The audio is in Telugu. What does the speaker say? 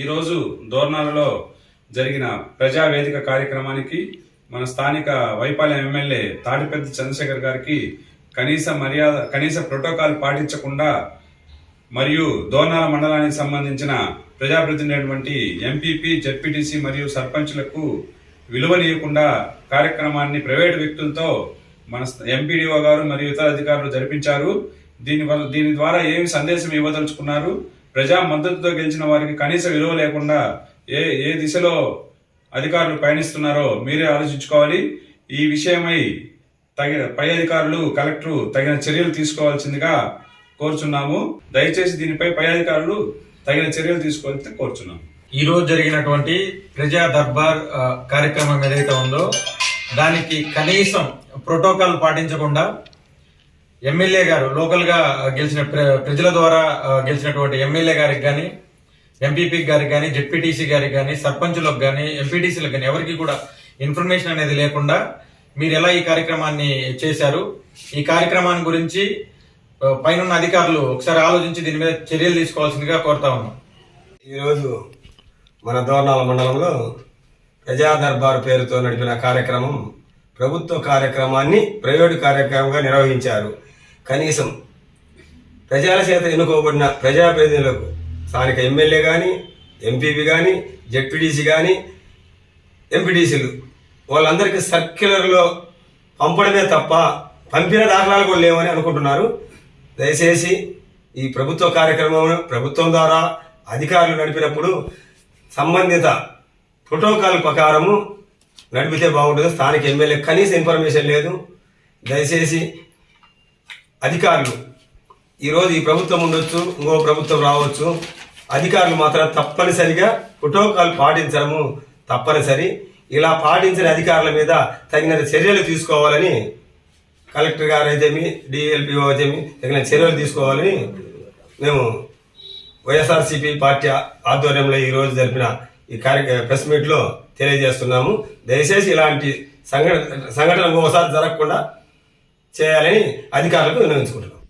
ఈరోజు దోర్నాలలో జరిగిన ప్రజావేదిక కార్యక్రమానికి మన స్థానిక వైపాలెం ఎమ్మెల్యే తాటిపెద్ద చంద్రశేఖర్ గారికి కనీస మర్యాద కనీస ప్రోటోకాల్ పాటించకుండా మరియు దోర్నాల మండలానికి సంబంధించిన ప్రజాప్రతినిధి ఎంపీపీ జెడ్పీటీసీ మరియు సర్పంచ్లకు విలువనీయకుండా కార్యక్రమాన్ని ప్రైవేటు వ్యక్తులతో మన ఎంపీడీఓ గారు మరియు ఇతర అధికారులు జరిపించారు. దీని వల్ల దీని ద్వారా ఏమి సందేశం ఇవ్వదలుచుకున్నారు? ప్రజా మద్దతుతో గెలిచిన వారికి కనీస విలువ లేకుండా ఏ ఏ దిశలో అధికారులు పయనిస్తున్నారో మీరే ఆలోచించుకోవాలి. ఈ విషయమై తగిన పై అధికారులు కలెక్టర్ తగిన చర్యలు తీసుకోవాల్సిందిగా కోరుచున్నాము. దయచేసి దీనిపై పై అధికారులు తగిన చర్యలు తీసుకోవాలని కోరుచున్నాము. ఈ రోజు జరిగినటువంటి ప్రజా దర్బార్ కార్యక్రమం ఏదైతే ఉందో దానికి కనీసం ప్రోటోకాల్ పాటించకుండా ఎమ్మెల్యే గారు లోకల్గా గెలిచిన ప్ర- ప్రజల ద్వారా గెలిచినటువంటి ఎమ్మెల్యే గారికి కానీ ఎంపీపీ గారికి కానీ జెడ్పీటీసీ గారికి కానీ సర్పంచులకు కానీ ఎంపీటీసీలకు కానీ ఎవరికి కూడా ఇన్ఫర్మేషన్ అనేది లేకుండా మీరు ఎలా ఈ కార్యక్రమాన్ని చేశారు? ఈ కార్యక్రమాన్ని గురించి పైన పైనున్న అధికారులు ఒకసారి ఆలోచించి దీని మీద చర్యలు తీసుకోవాల్సిందిగా కోరుతా ఉన్నాం. ఈరోజు మన దోర్నాల మండలంలో ప్రజా దర్బార్ పేరుతో నడిపిన కార్యక్రమం ప్రభుత్వ కార్యక్రమాన్ని ప్రైవేటు కార్యక్రమంగా నిర్వహించారు. కనీసం ప్రజల చేత ఎన్నుకోబడిన ప్రజాప్రతినిధులకు స్థానిక ఎమ్మెల్యే కానీ ఎంపీపీ కానీ జెడ్పీటీసీ కానీ ఎంపీటీసీలు వాళ్ళందరికీ సర్క్యులర్లో పంపడమే తప్ప పంపిన దాఖలాలు కూడా లేవని అనుకుంటున్నారు. దయచేసి ఈ ప్రభుత్వ కార్యక్రమం ప్రభుత్వం ద్వారా అధికారులు నడిపినప్పుడు సంబంధిత ప్రోటోకాల్ ప్రకారము నడిపితే బాగుంటుంది. స్థానిక ఎమ్మెల్యే కనీస ఇన్ఫర్మేషన్ లేదు. దయచేసి అధికారులు. ఈరోజు ఈ ప్రభుత్వం ఉండొచ్చు ఇంకో ప్రభుత్వం రావచ్చు. అధికారులు మాత్రం తప్పనిసరిగా ప్రోటోకాల్ పాటించడము తప్పనిసరి. ఇలా పాటించిన అధికారుల మీద తగిన చర్యలు తీసుకోవాలని కలెక్టర్ గారు అయితేమి డిఎల్పిఓ అయితేమి తగిన చర్యలు తీసుకోవాలని మేము వైఎస్ఆర్సీపీ పార్టీ ఆధ్వర్యంలో ఈ రోజు జరిపిన ఈ కార్య ప్రెస్ మీట్లో తెలియజేస్తున్నాము. దయచేసి ఇలాంటి సంఘటన సంఘటన ఒకసారి జరగకుండా చేయాలని అధికారులకు విన్నవించుకుంటున్నాం.